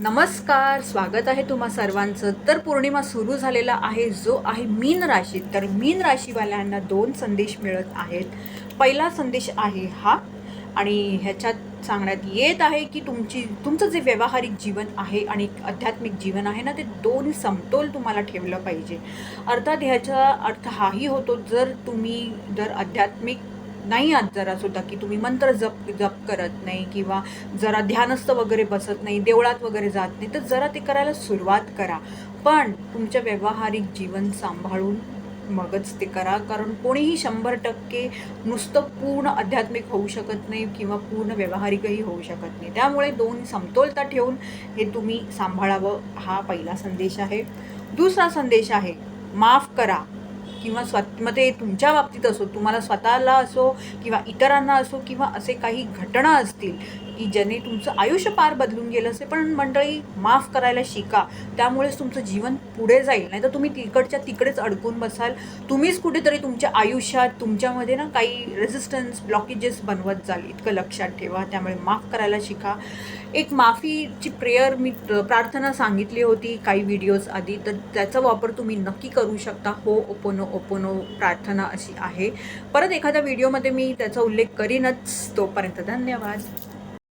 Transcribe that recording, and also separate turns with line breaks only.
नमस्कार स्वागत आहे तुम्हा सर्वांचं. तर पौर्णिमा सुरू झालेला आहे जो आहे मीन राशीत तर मीन राशीवाल्यांना दोन संदेश मिळत आहेत. पहिला संदेश आहे हा आणि ह्याच्यात सांगण्यात येत आहे की तुमची तुमचं जे व्यावहारिक जीवन आहे आणि एक आध्यात्मिक जीवन आहे ना ते दोन समतोल तुम्हाला ठेवलं पाहिजे. अर्थात ह्याचा अर्थ हाही होतो जर तुम्ही जर आध्यात्मिक नाही आहात जरा सुद्धा की तुम्ही मंत्र जप जप करत नाही किंवा जरा ध्यानस्थ वगैरे बसत नाही देवळात वगैरे जात नाही तर जरा ते करायला सुरुवात करा. पण तुमच्या व्यावहारिक जीवन सांभाळून मगच ते करा कारण कोणीही शंभर टक्के नुसतं पूर्ण आध्यात्मिक होऊ शकत नाही किंवा पूर्ण व्यावहारिकही होऊ शकत नाही. त्यामुळे दोन समतोलता ठेवून हे तुम्ही सांभाळावं हा पहिला संदेश आहे. दुसरा संदेश आहे माफ करा. किंवा स्वतमध्ये ते तुमच्या बाबतीत असो तुम्हाला स्वतःला असो किंवा इतरांना असो किंवा असे काही घटना असतील की ज्याने तुमचं आयुष्य पार बदलून गेलं असेल पण मंडळी माफ करायला शिका. त्यामुळेच तुमचं जीवन पुढे जाईल. नाही तर तुम्ही तिकडच्या तिकडेच अडकून बसाल. तुम्हीच कुठेतरी तुमच्या आयुष्यात तुमच्यामध्ये ना काही रेझिस्टन्स ब्लॉकेजेस बनवत जाल. इतकं लक्षात ठेवा. त्यामुळे माफ करायला शिका. एक माफीची प्रेयर मी प्रार्थना सांगितली होती काही व्हिडिओज आधी. तर त्याचा वापर तुम्ही नक्की करू शकता. हो ओपोनो ओपोनो प्रार्थना अशी आहे. परत एखाद्या व्हिडिओमध्ये मी त्याचा उल्लेख करीनच. तोपर्यंत धन्यवाद.